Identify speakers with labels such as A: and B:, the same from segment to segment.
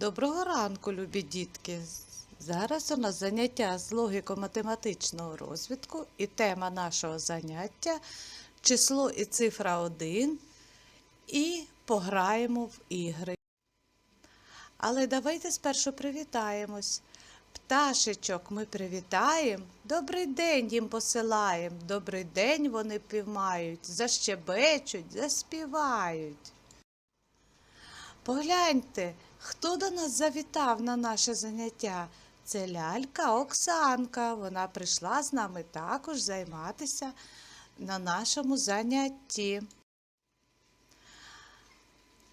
A: Доброго ранку, любі дітки! Зараз у нас заняття з логіко-математичного розвитку і тема нашого заняття число і цифра 1 і пограємо в ігри. Але давайте спершу привітаємось. Пташечок ми привітаємо, добрий день їм посилаємо, добрий день вони півмають, защебечуть, заспівають. Погляньте, хто до нас завітав на наше заняття? Це лялька Оксанка. Вона прийшла з нами також займатися на нашому занятті.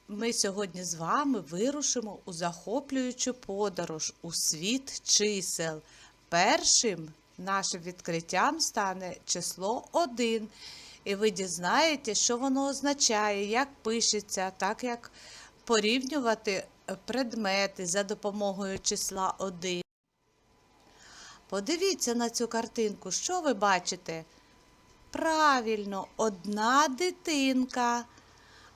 A: Ми сьогодні з вами вирушимо у захоплюючу подорож у світ чисел. Першим нашим відкриттям стане число 1. І ви дізнаєтесь, що воно означає, як пишеться, так як порівнювати предмети за допомогою числа 1. Подивіться на цю картинку, що ви бачите? Правильно, одна дитинка,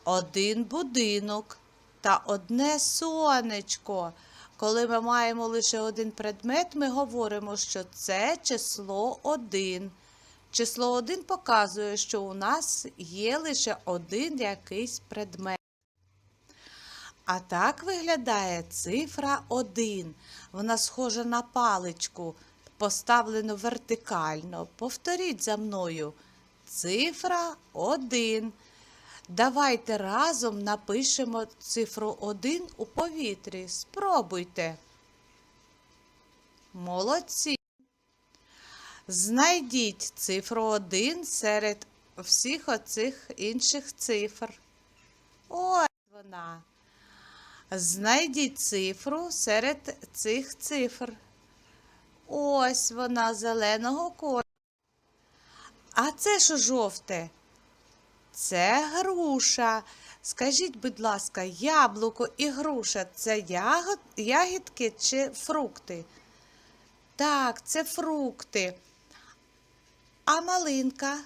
A: один будинок та одне сонечко. Коли ми маємо лише один предмет, ми говоримо, що це число 1. Число 1 показує, що у нас є лише один якийсь предмет. А так виглядає цифра 1. Вона схожа на паличку, поставлену вертикально. Повторіть за мною. Цифра 1. Давайте разом напишемо цифру 1 у повітрі. Спробуйте. Молодці. Знайдіть цифру 1 серед всіх оцих інших цифр. Ось вона. Знайдіть цифру серед цих цифр. Ось вона зеленого кольору. А це що жовте? Це груша. Скажіть, будь ласка, яблуко і груша це ягідки чи фрукти? Так, це фрукти. А малинка?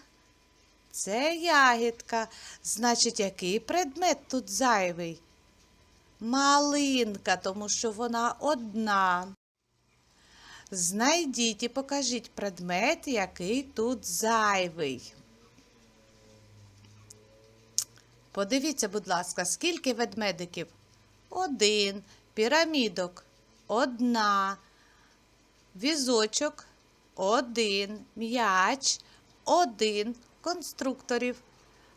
A: Це ягідка. Значить, який предмет тут зайвий? Малинка, тому що вона одна. Знайдіть і покажіть предмет, який тут зайвий. Подивіться, будь ласка, скільки ведмедиків? Один. Пірамідок одна. Візочок один. М'яч один. Конструкторів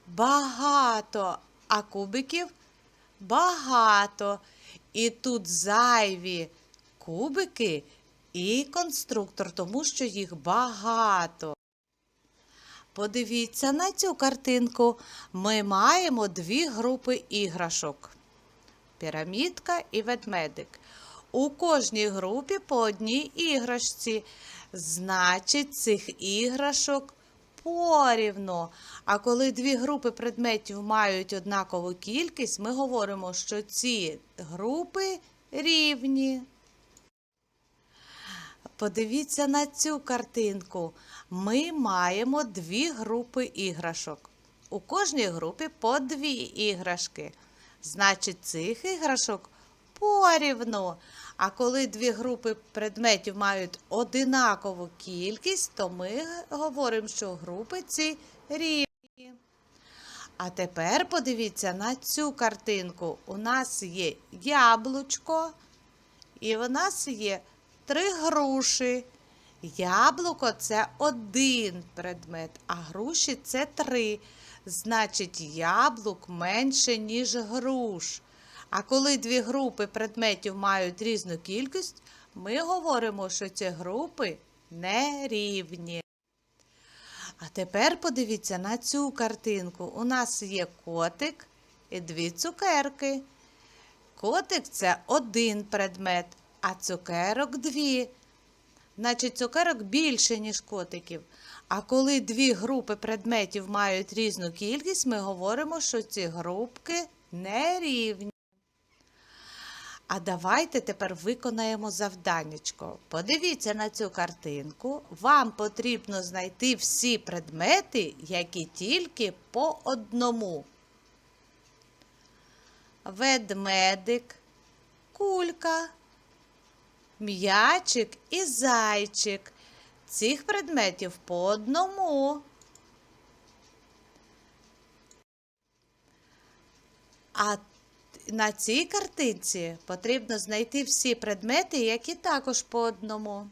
A: багато. А кубиків багато. І тут зайві кубики і конструктор, тому що їх багато. Подивіться на цю картинку. Ми маємо дві групи іграшок: пірамідка і ведмедик. У кожній групі по одній іграшці. Значить, цих іграшок порівно. А коли дві групи предметів мають однакову кількість, ми говоримо, що ці групи рівні. Подивіться на цю картинку. Ми маємо дві групи іграшок. У кожній групі по дві іграшки. Значить, цих іграшок порівну. А коли дві групи предметів мають одинакову кількість, то ми говоримо, що групи ці рівні. А тепер подивіться на цю картинку. У нас є яблучко, і у нас є три груші. Яблуко це один предмет, а груші це три. Значить, яблук менше, ніж груш. А коли дві групи предметів мають різну кількість, ми говоримо, що ці групи нерівні. А тепер подивіться на цю картинку. У нас є котик і дві цукерки. Котик це один предмет, а цукерок дві. Значить, цукерок більше, ніж котиків. А коли дві групи предметів мають різну кількість, ми говоримо, що ці групки нерівні. А давайте тепер виконаємо завданнячко. Подивіться на цю картинку. Вам потрібно знайти всі предмети, які тільки по одному. Ведмедик, кулька, м'ячик і зайчик. Цих предметів по одному. А на цій картинці потрібно знайти всі предмети, які також по одному.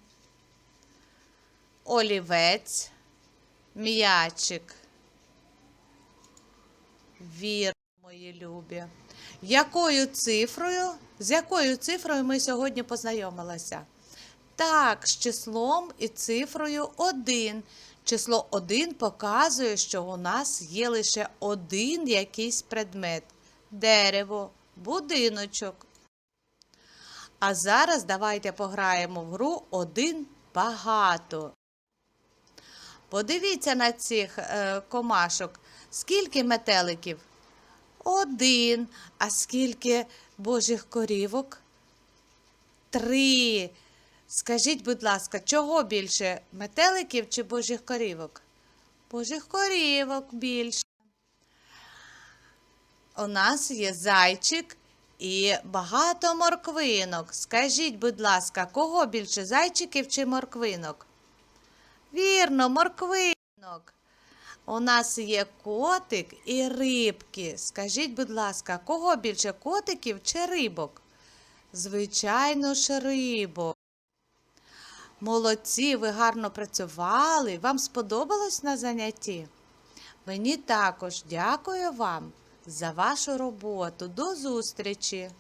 A: Олівець, м'ячик. Вірно, мої любі. Якою цифрою? З якою цифрою ми сьогодні познайомилися? Так, з числом і цифрою 1. Число 1 показує, що у нас є лише один якийсь предмет дерево, будиночок. А зараз давайте пограємо в гру один багато. Подивіться на цих е, комашок. Скільки метеликів? Один. А скільки божих корівок? Три. Скажіть, будь ласка, чого більше метеликів чи божих корівок? Божих корівок більше. У нас є зайчик і багато морквинок. Скажіть, будь ласка, кого більше зайчиків чи морквинок? Вірно, морквинок. У нас є котик і рибки. Скажіть, будь ласка, кого більше котиків чи рибок? Звичайно ж, рибок. Молодці, ви гарно працювали. Вам сподобалось на занятті? Мені також дякую вам за вашу роботу. До зустрічі!